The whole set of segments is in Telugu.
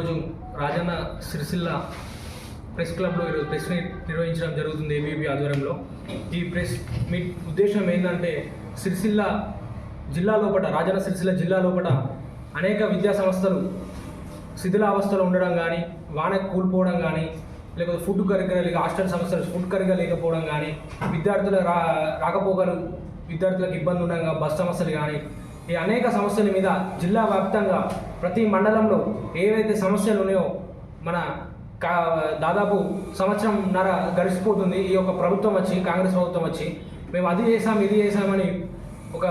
ఈరోజు రాజన్న సిరిసిల్ల ప్రెస్ క్లబ్లో ఈరోజు ప్రెస్ మీట్ నిర్వహించడం జరుగుతుంది ఏబీపీ ఆధ్వర్యంలో. ఈ ప్రెస్ మీట్ ఉద్దేశం ఏంటంటే సిరిసిల్ల జిల్లా లోపల రాజన్న సిరిసిల్ల జిల్లా లోపల అనేక విద్యా సంస్థలు శిథిలావస్థలో ఉండడం కానీ వాన కూలిపోవడం కానీ లేకపోతే ఫుడ్ కరిగా లేక హాస్టల్ సంస్థలు ఫుడ్ కరిగా లేకపోవడం కానీ విద్యార్థుల రా రాకపోకలు విద్యార్థులకు ఇబ్బంది ఉండగా బస్ సమస్యలు కానీ ఈ అనేక సమస్యల మీద జిల్లా వ్యాప్తంగా ప్రతి మండలంలో ఏవైతే సమస్యలు ఉన్నాయో మన కా దాదాపు సంవత్సరంన్నర గడిచిపోతుంది. ఈ యొక్క ప్రభుత్వం వచ్చి కాంగ్రెస్ ప్రభుత్వం వచ్చి మేము అది చేసాం ఇది చేసామని ఒక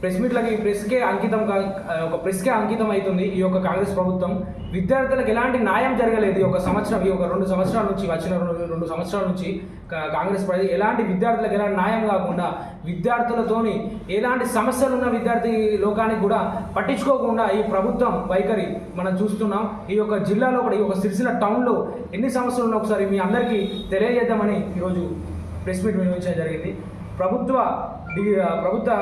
ప్రెస్ మీట్లకి ప్రెస్కే అంకితం కా ఒక ప్రెస్కే అంకితం అవుతుంది ఈ యొక్క కాంగ్రెస్ ప్రభుత్వం. విద్యార్థులకు ఎలాంటి న్యాయం జరగలేదు ఈ ఒక సంవత్సరం ఈ ఒక రెండు సంవత్సరాల నుంచి వచ్చిన రెండు రెండు సంవత్సరాల నుంచి కాంగ్రెస్ ప్రజలు ఎలాంటి విద్యార్థులకు ఎలాంటి న్యాయం కాకుండా విద్యార్థులతోని ఎలాంటి సమస్యలు ఉన్న విద్యార్థి లోకానికి కూడా పట్టించుకోకుండా ఈ ప్రభుత్వం వైఖరి మనం చూస్తున్నాం. ఈ యొక్క జిల్లాలో కూడా ఈ యొక్క సిరిసిల్ల టౌన్లో ఎన్ని సమస్యలు ఉన్నా ఒకసారి మీ అందరికీ తెలియజేద్దామని ఈరోజు ప్రెస్ మీట్ నిర్వహించడం జరిగింది. ప్రభుత్వ ప్రభుత్వ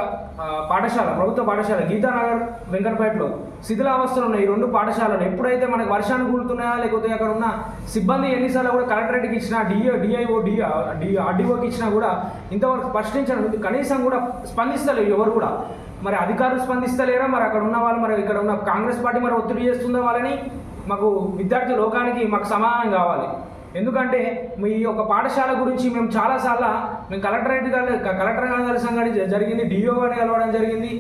పాఠశాల ప్రభుత్వ పాఠశాల గీతానగర్ వెంకటపేటలో శిథిలావస్థలు ఉన్న ఈ రెండు పాఠశాలలు ఎప్పుడైతే మనకు వర్షాలు కూలుతున్నాయా లేకపోతే అక్కడ ఉన్న సిబ్బంది ఎన్నిసార్లు కూడా కలెక్టరేట్కి ఇచ్చినా డిఓ డిఐఓ డి ఆర్డీఓకి ఇచ్చినా కూడా ఇంతవరకు స్పష్టించడం కనీసం కూడా స్పందిస్తలేరు ఎవరు కూడా. మరి అధికారులు స్పందిస్తలేరా? మరి అక్కడ ఉన్న వాళ్ళు మరి ఇక్కడ ఉన్న కాంగ్రెస్ పార్టీ మరి ఒత్తిడి చేస్తుందా వాళ్ళని? మాకు విద్యార్థి లోకానికి మాకు సమాధానం కావాలి. ఎందుకంటే మీ యొక్క పాఠశాల గురించి మేము చాలాసార్లు మేము కలెక్టరేట్ గారి కలెక్టర్ గారు కలిసాం కానీ జరిగింది డిఓ గారిని కలవడం జరిగింది.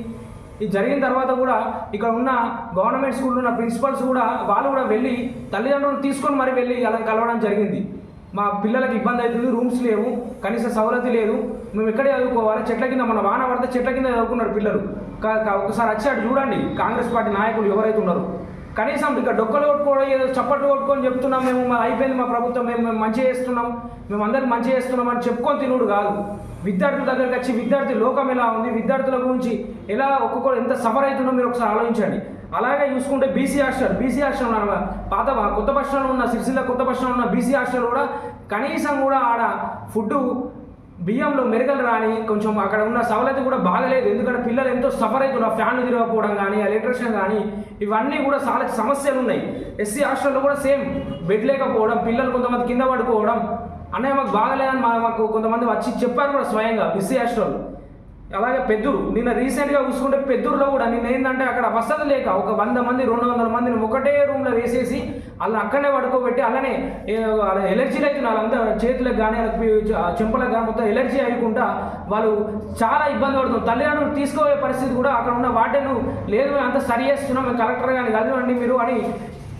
ఇది జరిగిన తర్వాత కూడా ఇక్కడ ఉన్న గవర్నమెంట్ స్కూల్లో ఉన్న ప్రిన్సిపల్స్ కూడా వాళ్ళు కూడా వెళ్ళి తల్లిదండ్రులను తీసుకొని మరి వెళ్ళి అలా కలవడం జరిగింది. మా పిల్లలకి ఇబ్బంది అవుతుంది రూమ్స్ లేవు కనీస సౌలతి లేదు. మేము ఎక్కడే చదువుకోవాలి చెట్ల కింద మన వాన పడితే చెట్ల కింద చదువుకున్నారు పిల్లలు. ఒకసారి వచ్చి అటు చూడండి కాంగ్రెస్ పార్టీ నాయకులు ఎవరైతే ఉన్నారో. కనీసం ఇక డొక్కలు కొట్టుకోవడం ఏదో చప్పట్లు కొట్టుకొని చెప్తున్నాం మేము మా అయిపోయింది మా ప్రభుత్వం మేము మేము మంచి చేస్తున్నాం మేము అందరికి మంచి చేస్తున్నాం అని చెప్పుకొని తినుడు కాదు. విద్యార్థుల దగ్గరికి వచ్చి విద్యార్థి లోకం ఎలా ఉంది విద్యార్థుల గురించి ఎలా ఒక్కొక్కరు ఎంత సఫర్ అవుతుందో మీరు ఒకసారి ఆలోచించండి. అలాగే చూసుకుంటే బీసీ హాస్టల్ బీసీ హాస్టల్ ఉన్న పాత కొత్త బస్ ఉన్న సిరిసిల్ల కొత్త బస్ ఉన్న బీసీ హాస్టల్ కూడా కనీసం కూడా ఆడ ఫుడ్ బియ్యంలో మెరుగలు రాని కొంచెం అక్కడ ఉన్న సవలతి కూడా బాగలేదు. ఎందుకంటే పిల్లలు ఎంతో సఫర్ అవుతున్నారు. ఫ్యాన్లు తిరగకపోవడం కానీ ఎలక్ట్రిషియన్ కానీ ఇవన్నీ కూడా చాలా సమస్యలు ఉన్నాయి. ఎస్సీ హాస్టల్లో కూడా సేమ్. బెడ్ లేకపోవడం పిల్లలు కొంతమంది కింద పడుకోవడం అన్నయ్య మాకు బాగలేదని మా మాకు కొంతమంది వచ్చి చెప్పారు కూడా స్వయంగా ఎస్సీ హాస్టల్ అలాగే పెద్దూరు నిన్న రీసెంట్గా చూసుకుంటే పెద్దూరులో కూడా నిన్న ఏంటంటే అక్కడ వసతి లేక ఒక వంద మంది రెండు వందల మందిని ఒకటే రూమ్లో వేసేసి అలా అక్కడనే పడుకోబెట్టి అలానే ఎలర్జీలు అయితే వాళ్ళంతా చేతులకు కానీ చెంపలకు కానీ మొత్తం ఎలర్జీ అయ్యకుండా వాళ్ళు చాలా ఇబ్బంది పడుతుంది తల్లిదండ్రులు తీసుకోవే పరిస్థితి కూడా అక్కడ ఉన్న వాటిని లేదు మేము అంతా సరి చేస్తున్నాం మేము కలెక్టర్ కానీ కలవండి మీరు అని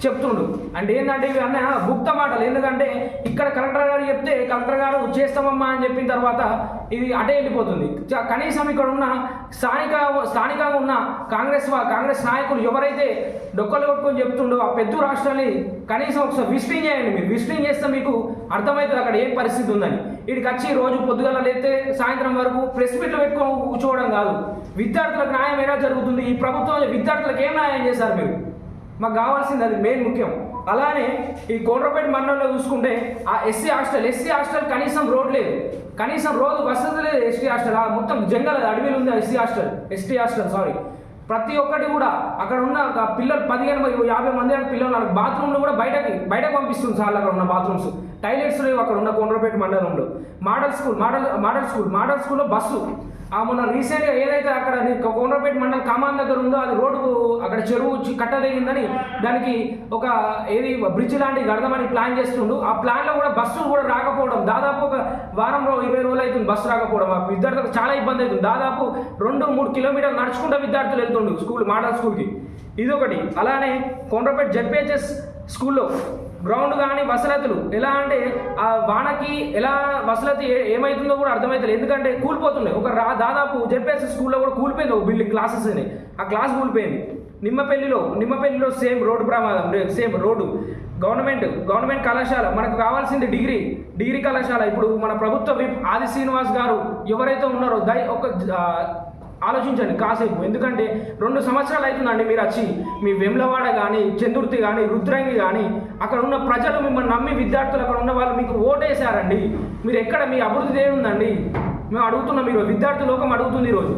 చెప్తుండు. అంటే ఏంటంటే ఇవి అన్న గుప్త మాటలు. ఎందుకంటే ఇక్కడ కలెక్టర్ గారు చెప్తే కలెక్టర్ గారు చేస్తామమ్మా అని చెప్పిన తర్వాత ఇది అటే వెళ్ళిపోతుంది. చ- కనీసం ఇక్కడ ఉన్న స్థానిక స్థానికంగా ఉన్న కాంగ్రెస్ కాంగ్రెస్ నాయకులు ఎవరైతే డొక్కలు కొట్టుకొని చెప్తుండో ఆ పెద్ద రాష్ట్రాన్ని కనీసం ఒకసారి విజిటింగ్ చేయండి మీరు. విజిటింగ్ చేస్తే మీకు అర్థమవుతుంది అక్కడ ఏం పరిస్థితి ఉందని. వీడికి వచ్చి రోజు పొద్దుగల లేతే సాయంత్రం వరకు ప్రెస్ మీట్లు పెట్టుకొని కూర్చోవడం కాదు. విద్యార్థులకు న్యాయం ఎలా జరుగుతుంది? ఈ ప్రభుత్వం విద్యార్థులకు ఏం న్యాయం చేశారు మీరు? మాకు కావాల్సింది అది మెయిన్ ముఖ్యం. అలానే ఈ కోట్రపేట మండలంలో చూసుకుంటే ఆ ఎస్సీ హాస్టల్ ఎస్సీ హాస్టల్ కనీసం రోడ్ లేదు. కనీసం రోజు వసతి లేదు ఎస్టీ హాస్టల్. ఆ మొత్తం జంగల్ అడవిలో ఉంది SC hostel ST hostel sorry ప్రతి ఒక్కటి కూడా అక్కడ ఉన్న ఒక పిల్లలు పదిహేను మంది, యాభై మంది అక్కడ పిల్లలు ఉన్నారు. బాత్రూమ్లు కూడా బయటకి బయటకు పంపిస్తుంది సార్ అక్కడ ఉన్న బాత్రూమ్స్. టైలెట్స్ లేవు అక్కడ ఉన్న కొండ్రపేట మండలంలో. Model school model model school model స్కూల్లో బస్సు. ఆ మొన్న రీసెంట్గా ఏదైతే అక్కడ కొండపేట మండలం కమాన్ దగ్గర ఉందో అది రోడ్డుకు అక్కడ చెరువు కట్టదగిందని దానికి ఒక ఏది బ్రిడ్జ్ లాంటి కడదామని ప్లాన్ చేస్తుండు. ఆ ప్లాన్లో కూడా బస్సులు కూడా రాకపోవడం దాదాపు ఒక వారం రోజు ఇరవై రోజులు అవుతుంది బస్సు రాకపోవడం. ఆ విద్యార్థులకు చాలా ఇబ్బంది అవుతుంది. దాదాపు రెండు మూడు కిలోమీటర్లు నడుచుకుంటూ విద్యార్థులు వెళ్తుండు స్కూల్ మోడల్ స్కూల్కి ఇదొకటి. అలానే కొండ్రపేట జడ్పిహెచ్ఎస్ స్కూల్లో గ్రౌండ్ కానీ వసలతులు. ఎలా అంటే ఆ వానకి ఎలా వసలతి ఏమవుతుందో కూడా అర్థమవుతుంది ఎందుకంటే కూలిపోతున్నాయి ఒక రా దాదాపు జెడ్పిఎస్ స్కూల్లో కూడా కూలిపోయింది ఒక బిల్డింగ్ క్లాసెస్ అని. ఆ క్లాస్ కూలిపోయింది. నిమ్మపల్లిలో నిమ్మపల్లిలో సేమ్ రోడ్డు ప్రమాదం. Same road. గవర్నమెంట్ గవర్నమెంట్ కళాశాల. మనకు కావాల్సింది డిగ్రీ. డిగ్రీ కళాశాల. ఇప్పుడు మన ప్రభుత్వ విప్ ఆది శ్రీనివాస్ గారు ఎవరైతే ఉన్నారో దై ఒక ఆలోచించండి కాసేపు. ఎందుకంటే రెండు సంవత్సరాలు అవుతుందండి మీరు వచ్చి. మీ వెమ్లవాడ కానీ చందుర్తి కానీ రుద్రంగి కానీ అక్కడ ఉన్న ప్రజలు మిమ్మల్ని నమ్మి విద్యార్థులు అక్కడ ఉన్న వాళ్ళు మీకు ఓటేశారండి. మీరు ఎక్కడ మీ అభివృద్ధి ఏముందండి మేము అడుగుతున్నాం మీరు విద్యార్థి లోకం అడుగుతుంది ఈరోజు.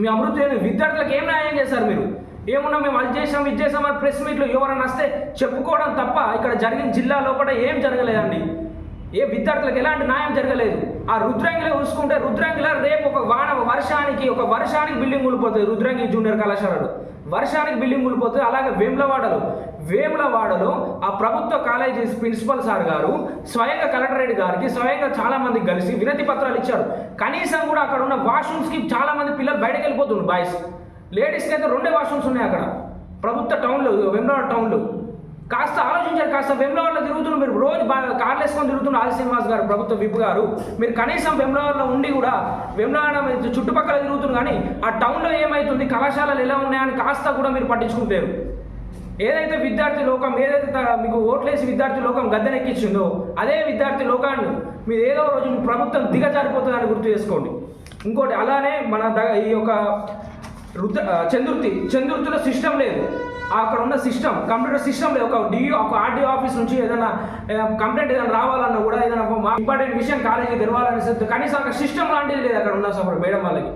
మీ అభివృద్ధి ఏమి విద్యార్థులకు ఏం న్యాయం చేశారు మీరు? ఏమున్నా మేము అది చేసాం ఇది చేసాం అని ప్రెస్ మీట్లో ఎవరైనా వస్తే చెప్పుకోవడం తప్ప ఇక్కడ జరిగిన జిల్లా లోపల ఏం జరగలేదండి. ఏ విద్యార్థులకు ఎలాంటి న్యాయం జరగలేదు. ఆ రుద్రంగిలో చూసుకుంటే రుద్రంగిలో రేపు ఒక వాన వర్షానికి ఒక వర్షానికి బిల్డింగ్ కూలిపోతుంది రుద్రంగి జూనియర్ కళాశాలలో. వర్షానికి బిల్డింగ్ కూలిపోతుంది అలాగే వేములవాడలు. వేములవాడలో ఆ ప్రభుత్వ కాలేజీ ప్రిన్సిపల్ సార్ గారు స్వయంగా కలెక్టరేట్ గారికి స్వయంగా చాలా మంది కలిసి వినతి పత్రాలు ఇచ్చారు. కనీసం కూడా అక్కడ ఉన్న వాష్రూమ్స్కి చాలా మంది పిల్లలు బయటకు వెళ్ళిపోతున్నారు బాయ్స్ లేడీస్కి అయితే రెండే వాష్రూమ్స్ ఉన్నాయి అక్కడ. ప్రభుత్వ టౌన్లో వేములవాడ టౌన్లో కాస్త ఆలోచించారు కాస్త వెమ్లవాడలో తిరుగుతున్న మీరు రోజు కార్లు వేసుకొని తిరుగుతున్న ఆది శ్రీనివాస్ గారు ప్రభుత్వ విప్ గారు. మీరు కనీసం వెమ్లవాడలో ఉండి కూడా వెమ్లవాడ చుట్టుపక్కల తిరుగుతున్నారు కానీ ఆ టౌన్లో ఏమవుతుంది కళాశాలలు ఎలా ఉన్నాయని కాస్త కూడా మీరు పట్టించుకుంటారు. ఏదైతే విద్యార్థి లోకం ఏదైతే మీకు ఓట్లేసి విద్యార్థి లోకం గద్దెనెక్కించిందో అదే విద్యార్థి లోకాన్ని మీరు ఏదో రోజు ప్రభుత్వం దిగజారిపోతుందని గుర్తు చేసుకోండి. ఇంకోటి అలానే మన ద ఈ యొక్క రుద్ర చందుర్తి చందుర్తిలో సిస్టమ్ లేదు. అక్కడ ఉన్న సిస్టమ్ కంప్యూటర్ సిస్టమ్ లేదు. ఒక డిఓ ఒక ఆర్డీఓ ఆఫీస్ నుంచి ఏదైనా కంప్లైంట్ ఏదైనా రావాలన్నా కూడా ఏదైనా ఇంపార్టెంట్ విషయం కాలేజీకి తెరవాలని కనీసం అక్కడ సిస్టమ్ లాంటిది లేదు అక్కడ ఉన్న సార్ మేడం వాళ్ళకి.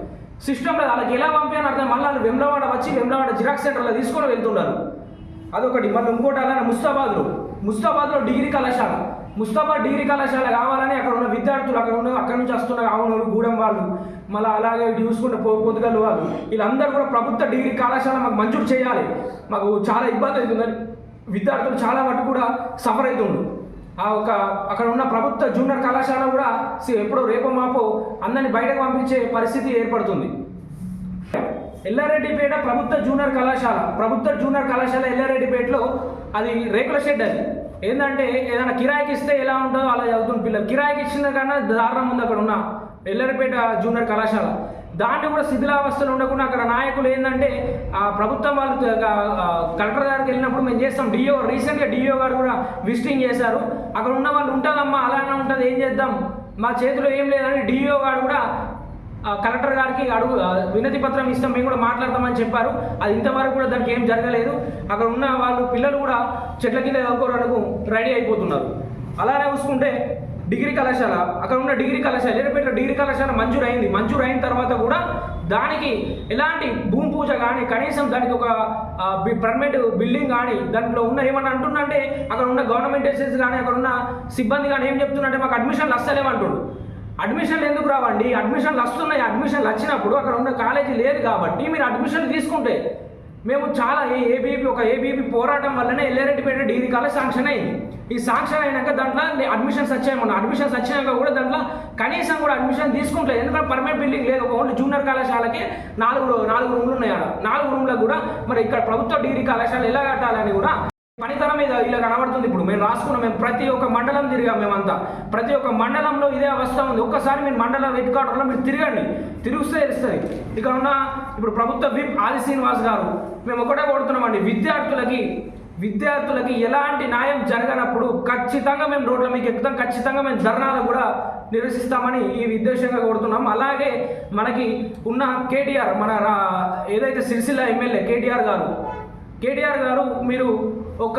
సిస్టమ్ లేదు. వాళ్ళకి ఎలా పంపించాలని అర్థం మళ్ళీ వాళ్ళు వెమ్లవాడ వచ్చి వెమ్లవాడ జిరాక్స్ సెంటర్లో తీసుకొని వెళ్తున్నారు. అదొకటి. మళ్ళీ ఇంకోటి అలానే ముస్తాబాద్లో. ముస్తాబాద్లో డిగ్రీ కళాశాల. ముస్తాబాద్ డిగ్రీ కళాశాల కావాలని అక్కడ ఉన్న విద్యార్థులు అక్కడ ఉన్న అక్కడ నుంచి వస్తున్న ఆవునోళ్ళు గూడెం వాళ్ళు మళ్ళీ అలాగే చూసుకుంటే పో వాళ్ళు వీళ్ళందరూ కూడా ప్రభుత్వ డిగ్రీ కళాశాల మాకు మంజూరు చేయాలి. మాకు చాలా ఇబ్బంది అవుతుందని విద్యార్థులు చాలా మటుకు కూడా సఫర్ అవుతుండు ఆ ఒక అక్కడ ఉన్న ప్రభుత్వ జూనియర్ కళాశాల కూడా ఎప్పుడో రేపో మాపో అందరిని బయటకు పంపించే పరిస్థితి ఏర్పడుతుంది. ఎల్లారెడ్డిపేట ప్రభుత్వ జూనియర్ కళాశాల ప్రభుత్వ జూనియర్ కళాశాల ఎల్లారెడ్డిపేటలో అది రేకుల షెడ్ అది. ఏంటంటే ఏదైనా కిరాయికి ఇస్తే ఎలా ఉంటుందో అలా చదువుతున్న పిల్లలు. కిరాయికి ఇచ్చిన కన్నా దారుణం ఉంది అక్కడ ఉన్న ఎల్లరిపేట జూనియర్ కళాశాల. దాన్ని కూడా శిథిలావస్థలు ఉండకుండా అక్కడ నాయకులు ఏంటంటే ఆ ప్రభుత్వం వాళ్ళు కలెక్టర్ గారికి వెళ్ళినప్పుడు మేము చేస్తాం డిఓ. రీసెంట్గా డిఓ గారు కూడా విజిటింగ్ చేశారు. అక్కడ ఉన్న వాళ్ళు ఉంటుందమ్మా అలానే ఉంటుంది ఏం చేద్దాం? మా చేతిలో ఏం లేదని డిఓ గారు కూడా కలెక్టర్ గారికి అడుగు వినతి పత్రం ఇస్తాం మేము కూడా మాట్లాడతామని చెప్పారు. అది ఇంతవరకు కూడా దానికి ఏం జరగలేదు. అక్కడ ఉన్న వాళ్ళు పిల్లలు కూడా చెట్ల కింద చదువుకోవడానికి రెడీ అయిపోతున్నారు. అలానే చూసుకుంటే డిగ్రీ కళాశాల అక్కడ ఉన్న డిగ్రీ కళాశాల ఎర్రపేట డిగ్రీ కళాశాల మంజూరు అయింది మంజూరు అయిన తర్వాత కూడా దానికి ఎలాంటి భూమి పూజ కానీ కనీసం దానికి ఒక పర్మనెంట్ బిల్డింగ్ కానీ దాంట్లో ఉన్న ఏమన్నా అంటున్నంటే అక్కడ ఉన్న గవర్నమెంట్ ఏజెన్సీస్ కానీ అక్కడ ఉన్న సిబ్బంది కానీ ఏం చెప్తున్నంటే మాకు అడ్మిషన్లు వస్తలేమంటుండు అడ్మిషన్లు ఎందుకు రావండి? అడ్మిషన్లు వస్తున్నాయి. అడ్మిషన్లు వచ్చినప్పుడు అక్కడ ఉన్న కాలేజీ లేదు కాబట్టి మీరు అడ్మిషన్లు తీసుకుంటే మేము చాలా ఏ ఏబీపీ ఒక ఏబీపీ పోరాటం వల్లనే ఎల్లారెడ్డిపేట డిగ్రీ కాలేజ్ శాంక్షన్ అయింది. ఈ శాంక్షన్ అయినాక దాంట్లో అడ్మిషన్స్ వచ్చాయి మన అడ్మిషన్స్ వచ్చినాక కూడా దాంట్లో కనీసం కూడా అడ్మిషన్ తీసుకుంటలేదు. ఎందుకంటే పర్మనెంట్ బిల్డింగ్ లేదు. ఒక ఓన్లీ జూనియర్ కళాశాలకి నాలుగు నాలుగు రూమ్లు ఉన్నాయి నాలుగు రూమ్లకు కూడా మరి ఇక్కడ ప్రభుత్వ డిగ్రీ కళాశాల ఎలా కట్టాలని కూడా పనితనం మీద ఇలా కనబడుతుంది. ఇప్పుడు మేము రాసుకున్నాం మేము ప్రతి ఒక్క మండలం తిరిగాం మేమంతా. ప్రతి ఒక్క మండలంలో ఇదే అవస్థ ఉంది. ఒక్కసారి మీరు మండలం హెడ్ క్వార్టర్లో మీరు తిరగండి. తిరిగిస్తే తెలుస్తుంది. ఇక్కడ ఉన్న ఇప్పుడు ప్రభుత్వ విప్ ఆది శ్రీనివాస్ గారు మేము ఒకటే కొడుతున్నామండి విద్యార్థులకి విద్యార్థులకి ఎలాంటి న్యాయం జరగనప్పుడు ఖచ్చితంగా మేము రోడ్ల మీకు ఎక్కుతాం. ఖచ్చితంగా మేము ధర్నాలు కూడా నిరసిస్తామని ఈ ఉద్దేశంగా కోరుతున్నాం. అలాగే మనకి ఉన్న కేటీఆర్ మన రా- ఏదైతే సిరిసిల్ల ఎమ్మెల్యే కేటీఆర్ గారు కేటీఆర్ గారు మీరు ఒక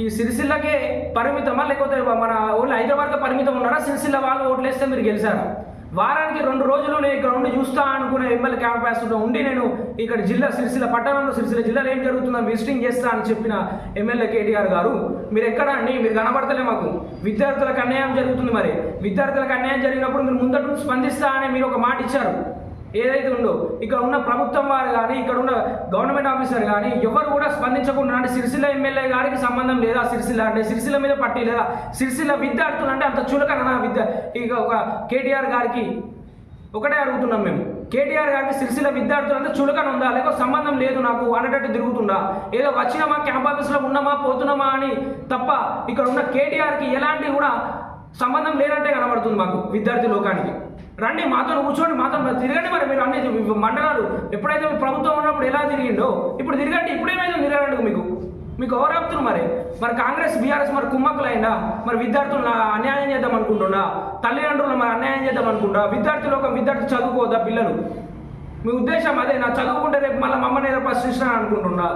ఈ సిరిసిల్లకే పరిమితమా? లేకపోతే మన ఓన్లీ హైదరాబాద్కే పరిమితం ఉన్నారా? సిరిసిల్ల వాళ్ళు ఓట్లేస్తే మీరు గెలిచారా? వారానికి రెండు రోజులు నేను ఇక్కడ ఉండి చూస్తా అనుకునే ఎమ్మెల్యే క్యాంపస్లో ఉండి నేను ఇక్కడ జిల్లా సిరిసిల్ల పట్టణంలో సిరిసిల్ల జిల్లాలో ఏం జరుగుతుందో విజిటింగ్ చేస్తా అని చెప్పిన ఎమ్మెల్యే కేటీఆర్ గారు మీరు ఎక్కడ అండి? మీరు కనబడతలే మాకు. విద్యార్థులకు అన్యాయం జరుగుతుంది మరి. విద్యార్థులకు అన్యాయం జరిగినప్పుడు మీరు ముందట స్పందిస్తా అని మీరు ఒక మాట ఇచ్చారు. ఏదైతే ఉందో ఇక్కడ ఉన్న ప్రభుత్వం వారు కానీ ఇక్కడ ఉన్న గవర్నమెంట్ ఆఫీసర్ కానీ ఎవరు కూడా స్పందించకుండా అంటే సిరిసిల్ల ఎమ్మెల్యే గారికి సంబంధం లేదా సిరిసిల్ల అంటే సిరిసిల్ల మీద పట్టి లేదా సిరిసిల్ల విద్యార్థులు అంటే అంత చులకన విద్య ఇక ఒక కేటీఆర్ గారికి ఒకటే అడుగుతున్నాం మేము. కేటీఆర్ గారికి సిరిసిల్ల విద్యార్థులు అంటే చులకన ఉందా? లేక సంబంధం లేదు నాకు అనేటట్టు తిరుగుతుందా? ఏదో వచ్చినామా క్యాంప్ ఆఫీస్లో ఉన్నామా పోతున్నామా అని తప్ప ఇక్కడ ఉన్న కేటీఆర్కి ఎలాంటి కూడా సంబంధం లేనట్టే కనబడుతుంది మాకు విద్యార్థి లోకానికి. రండి మాతో కూర్చోండి మాతో తిరగండి మరి మీరు అన్ని మండలాలు. ఎప్పుడైతే ప్రభుత్వం ఉన్నప్పుడు ఎలా తిరిగిండో ఇప్పుడు తిరగండి ఇప్పుడేమైతే తిరగండి మీకు. మీకు ఎవరాపుతున్నారు మరి. మరి కాంగ్రెస్ బీఆర్ఎస్ మరి కుమ్మక్కులైందా మరి విద్యార్థులను అన్యాయం చేద్దాం అనుకుంటున్నా తల్లిదండ్రులు మరి అన్యాయం చేద్దాం అనుకుంటా విద్యార్థులు ఒక విద్యార్థి చదువుకోవద్దా పిల్లలు? మీ ఉద్దేశం అదే నా చదువుకుంటే రేపు మళ్ళీ మమ్మల్ని ఏదో ప్రశ్నించినా అనుకుంటున్నా.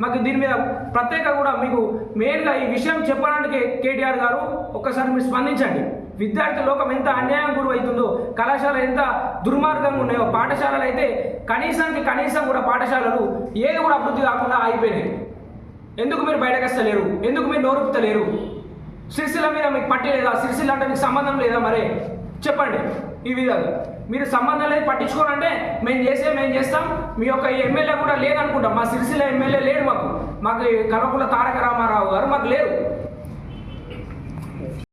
మాకు దీని మీద ప్రత్యేక కూడా మీకు మెయిన్గా ఈ విషయం చెప్పడానికి కేటీఆర్ గారు ఒక్కసారి మీరు స్పందించండి. విద్యార్థి లోకం ఎంత అన్యాయం గురి అవుతుందో కళాశాల ఎంత దుర్మార్గంగా ఉన్నాయో పాఠశాలలు అయితే కనీసానికి కనీసం కూడా పాఠశాలలు ఏది కూడా అభివృద్ధి కాకుండా ఆగిపోయినాయి. ఎందుకు మీరు బయటకు వస్తలేరు ఎందుకు మీరు నోరుపుతలేరు? సిరిసిల్ల మీద మీకు పట్టి లేదా? సిరిసిల అంటే మీకు సంబంధం లేదా మరి? చెప్పండి. ఈ విధంగా. మీరు సంబంధం లేదు పట్టించుకోనంటే మేము చేసే మేము చేస్తాం. మీ యొక్క ఎమ్మెల్యే కూడా లేదనుకుంటాం. మా సిరిసిల ఎమ్మెల్యే లేడు మాకు. మాకు ఈ తారక రామారావు గారు మాకు లేరు.